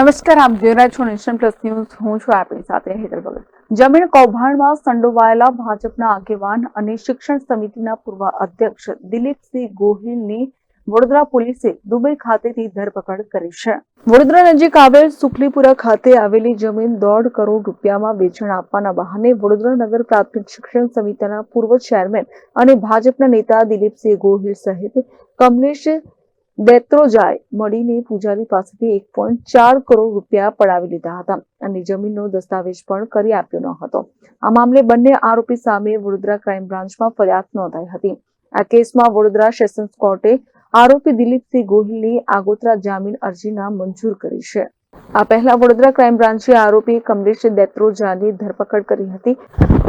નમસ્કાર, આપ જોઈ રહ્યા પ્લસ ન્યૂઝ. હું છું આપણી સાથે હેતલ ભગત. જમીન કૌભાંડમાં સંડોવાયેલા ભાજપના આગેવાન અને શિક્ષણ સમિતિના પૂર્વ અધ્યક્ષ દિલીપસિંહ ગોહિલની વડોદરા પોલીસે દુબઈ ખાતેથી ધરપકડ કરી છે. વડોદરા નજીક આવેલ સુખલીપુરા ખાતે આવેલી જમીન દોઢ કરોડ રૂપિયામાં વેચાણ આપવાના બહાને વડોદરા નગર પ્રાથમિક શિક્ષણ સમિતિના પૂર્વ ચેરમેન અને ભાજપના નેતા દિલીપસિંહ ગોહિલ સહિત કમલેશ દેત્રોજાએ મળીને પૂજારી પાસેથી એક પોઈન્ટ ચાર કરોડ રૂપિયા પડાવી લીધા હતા અને જમીનનો દસ્તાવેજ પણ કરી આપ્યો ન હતો. આ મામલે બંને આરોપી સામે વડોદરા ક્રાઇમ બ્રાન્ચમાં ફરિયાદ નોંધાઈ હતી. આ કેસમાં વડોદરા સેશન્સ કોર્ટે આરોપી દિલીપસિંહ ગોહિલની આગોતરા જામીન અરજીના મંજૂર કરી છે. આ પહેલા વડોદરા ક્રાઇમ બ્રાન્ચે આરોપી કમલેશ દેત્રોજાની ધરપકડ કરી હતી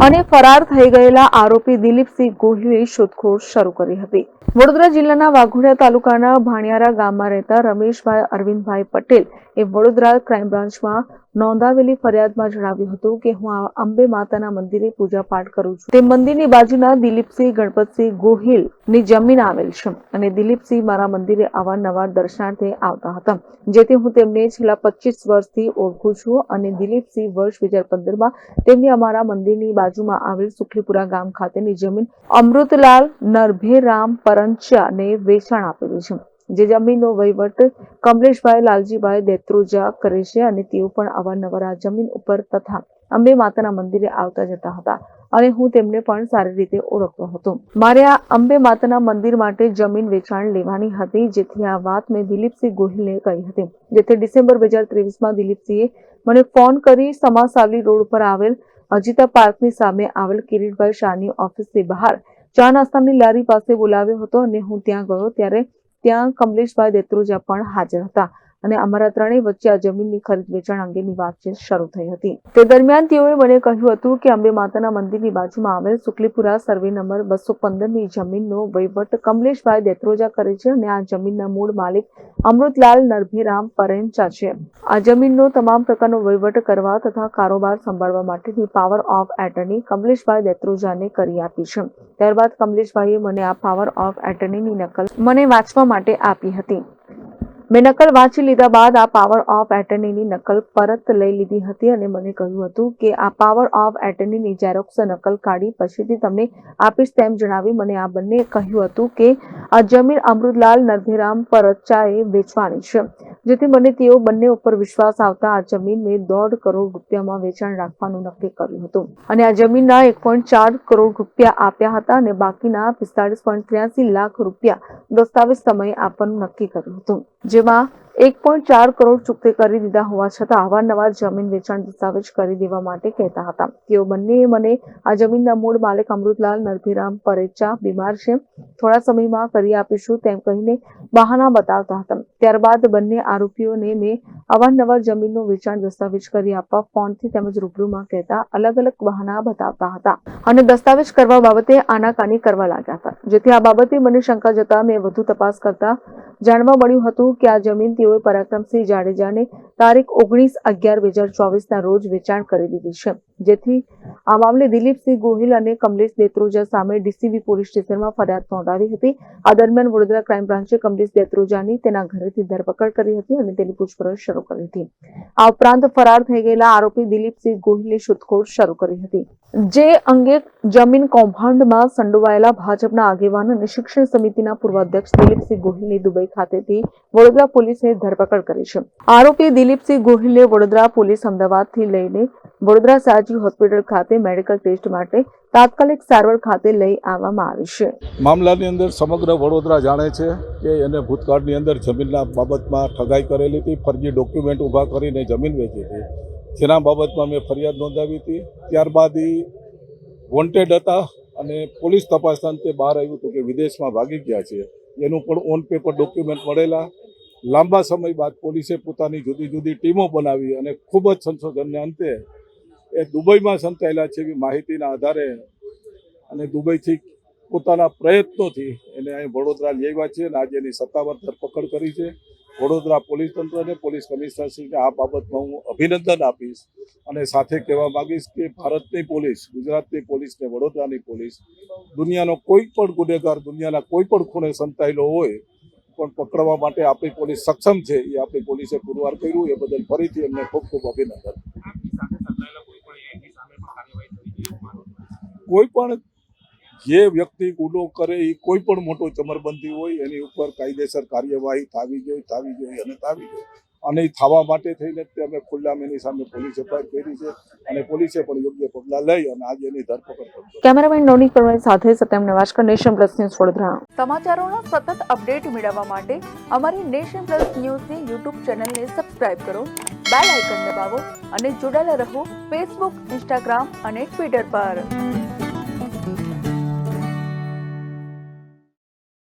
અને ફરાર થઈ ગયેલા આરોપી દિલીપસિંહ ગોહિલે શોધખોળ શરૂ કરી હતી. વડોદરા જિલ્લાના વાઘોડિયા તાલુકાના ભાણિયારા ગામમાં રહેતા રમેશભાઈ અરવિંદભાઈ પટેલ એ વડોદરા ક્રાઇમ બ્રાન્ચમાં નોંધાવેલી ફરિયાદમાં જણાવ્યું હતું કે હું આ અંબે માતાના મંદિરે પૂજા પાઠ કરું છું. તે મંદિરની બાજુના દિલીપસિંહ ગણપતસિંહ ગોહિલની જમીન આવેલ છે અને દિલીપસિંહ મારા મંદિરે અવારનવાર દર્શનાર્થે આવતા હતા, જેથી હું તેમને છેલ્લા પચીસ વર્ષથી ઓળખું છું અને દિલીપસિંહ વર્ષ બે હજાર પંદરમાં તેમને અમારા મંદિરની બાજુમાં આવેલ સુખલીપુરા ગામ ખાતેની જમીન અમૃતલાલ નરભેરામ પરંચાને વેચાણ આપેલી છે. જે જમીનનો વહીવટ કમલેશભાઈ લાલજીભાઈ દેત્રોજા કરે છે અને તેઓ પણ અવારનવાર આ જમીન ઉપર તથા અંબે માતાના મંદિરે આવતા જતા હતા અને હું તેમને પણ સારી રીતે ઓળખતો હતો. મારે આ અંબે માતાના મંદિર માટે જમીન વેચાણ લેવાની હતી, જેથી આ વાત મેં દિલીપસિંહ ગોહિલને કહી હતી. જેથી ડિસેમ્બર બે હજાર ત્રેવીસમાં દિલીપસિંહે મને ફોન કરી સમાસાવલી રોડ પર આવેલ અજીતા પાર્કની સામે આવેલ કિરીટભાઈ શાહની ઓફિસની બહાર ચા નાસ્તાની લારી પાસે બોલાવ્યો હતો અને હું ત્યાં ગયો ત્યારે ત્યાં કમલેશભાઈ દેત્રોજા પણ હાજર હતા. અને અમારા ત્રણેય વચ્ચે આ જમીનની ખરીદ વેચાણ અંગેની વાતચીત શરૂ થઈ હતી. તે દરમિયાન તેઓએ મને કહ્યું હતું કે અંબે માતાના મંદિરની બાજુમાં આવેલ સુકલીપુરા સર્વે નંબર બસો પંદરની જમીનનો વહીવટ કમલેશભાઈ દેત્રોજા કરે છે અને આ જમીનના મૂળ માલિક અમૃતલાલ નરભીરામ પરેન્ચા છે. આ જમીનનો તમામ પ્રકારનો વહીવટ કરવા તથા કારોબાર સંભાળવા માટેની પાવર ઓફ એટર્ની કમલેશભાઈ દેત્રોજાને કરી આપી છે. ત્યારબાદ કમલેશભાઈએ મને આ પાવર ઓફ એટર્નીની નકલ મને વાંચવા માટે આપી હતી. મેં નકલ વાંચી લીધા બાદ આ પાવર ઓફ એટર્નીની નકલ પરત લઈ લીધી હતી અને મને કહ્યું હતું કે આ પાવર ઓફ એટર્નીની ઝેરોક્સ નકલ કાઢી પછીથી તમને આપીશ તેમ જણાવી મને આ બંને કહ્યું હતું કે આ જમીન અમૃતલાલ નરભીરામ પરચાએ વેચવાની છે. જેથી મને તેઓ બંને ઉપર વિશ્વાસ આવતા આ જમીન મેં દોઢ કરોડ રૂપિયામાં વેચાણ રાખવાનું નક્કી કર્યું હતું. અને આ જમીનના એક પોઈન્ટ ચાર કરોડ રૂપિયા આપ્યા હતા અને બાકીના પિસ્તાળીસ લાખ રૂપિયા દસ્તાવેજ સમયે આપવાનું નક્કી કર્યું હતું. જેમાં એક પોઈન્ટ ચાર કરોડ ચૂકતે કરી દીધા હોવા છતાં અવારનવાર જમીન વેચાણ દસ્તાવેજ કરી દેવા માટે કહેતા હતા. તેઓ બંનેએ મને આ જમીનના મૂળ માલિક અમૃતલાલ નરભીરામ પરેચા બીમાર છે. થોડા સમયમાં કરી આપીશું તેમ કહીને બહાના બતાવતા હતા. ત્યારબાદ બંને આરોપીઓને મેં અવારનવાર જમીનનું વેચાણ દસ્તાવેજ કરી આપવા ફોનથી તેમજ રૂબરૂમાં કહેતા અલગ અલગ બહાના બતાવતા હતા અને દસ્તાવેજ કરવા બાબતે આનાકાની કરવા લાગ્યા હતા. જેથી આ બાબતે મને શંકા જતા મેં વધુ તપાસ કરતા જાણવા મળ્યું હતું કે આ જમીન તેઓએ પરાક્રમસિંહ જાડેજાને તારીખ ઓગણીસ અગિયાર બે હજાર ચોવીસના રોજ વેચાણ કરી દીધી છે. જેથી આ મામલે દિલીપસિંહ ગોહિલ અને કમલેશ દેત્રોજા સામે ડીસીબી પોલીસ સ્ટેશનમાં ફરિયાદ નોંધાવી હતી. આ દરમિયાન વડોદરા ક્રાઇમ બ્રાન્ચે કમલેશ દેત્રોજાની તેના ઘરેથી ધરપકડ કરી હતી અને તેની પૂછપરછ શરૂ કરી હતી. આ ઉપરાંત ફરાર થઈ ગયેલા આરોપી દિલીપસિંહ ગોહિલે શોધખોળ શરૂ કરી હતી. જે અંગે જમીન કૌભાંડમાં સંડોવાયેલા ભાજપના આગેવાન અને શિક્ષણ સમિતિના પૂર્વ અધ્યક્ષ દિલીપસિંહ ગોહિલની દુબઈ ખાતેથી વડોદરા પોલીસે ધરપકડ કરી છે. આરોપી દિલીપસિંહ ગોહિલે વડોદરા પોલીસ અમદાવાદથી લઈને વડોદરા સાજી હોસ્પિટલ ખાતે મેડિકલ ટેસ્ટ માટે તાત્કાલિક સારવાર ખાતે લઈ આવવામાં આવી છે. મામલાની અંદર સમગ્ર વડોદરા જાણે છે કે એને ભૂતકાળની અંદર જમીનના બાબતમાં ઠગાઈ કરેલી હતી, ફરજી ડોક્યુમેન્ટ ઊભા કરીને જમીન વેચી હતી. જેના બાબતમાં મેં ફરિયાદ નોંધાવી હતી. ત્યારબાદ એ વોન્ટેડ હતા અને પોલીસ તપાસ અંતે બહાર આવ્યું હતું કે વિદેશમાં ભાગી ગયા છે. એનું પણ ઓન પેપર ડોક્યુમેન્ટ મળેલા. લાંબા સમય બાદ પોલીસે પોતાની જુદી જુદી ટીમો બનાવી અને ખૂબ જ સંશોધનને અંતે એ દુબઈમાં સંતાયેલા છે એવી માહિતીના આધારે અને દુબઈથી પોતાના પ્રયત્નોથી એને અહીં વડોદરા લઈ આવ્યા છે અને આજે એની સત્તાવાર ધરપકડ કરી છે. વડોદરા પોલીસ તંત્રને પોલીસ કમિશનરશ્રીને આ બાબતમાં હું અભિનંદન આપીશ અને સાથે કહેવા માંગીશ કે ભારતની પોલીસ, ગુજરાતની પોલીસ ને વડોદરાની પોલીસ દુનિયાનો કોઈ પણ ગુનેગાર, દુનિયાના કોઈ પણ ખૂણે સંતાયેલો હોય પણ પકડવા માટે આપણી પોલીસ સક્ષમ છે. એ આપણી પોલીસે પુરવાર કર્યું. એ બદલ ફરીથી એમને ખૂબ ખૂબ અભિનંદન? કોઈ પણ જે વ્યક્તિ ગુનો કરે, એ કોઈ પણ મોટો ચમરબંધી હોય, એની ઉપર કાયદેસર કાર્યવાહી થવી જોઈએ થવી જોઈએ અને થવી જોઈએ. અને થવા માટે થઈને અમે ખુલ્લામ એની સામે પોલીસે એફઆઈઆર કરી છે અને પોલીસે પણ યોગ્ય પગલાં લઈ અને આજે એની ધરપકડ કરી કેમેરામેન નવનીત પરમાર સાથે Satyam Nevashkar Nation Plus News Vadodara. સમાચારોના સતત અપડેટ મેળવવા માટે અમારી નેશન પ્લસ ન્યૂઝની યુટ્યુબ ચેનલને સબસ્ક્રાઇબ કરો બેલ આઇકન દબાવો અને જોડાયેલા રહો ફેસબુક ઇન્સ્ટાગ્રામ અને ટ્વિટર પર.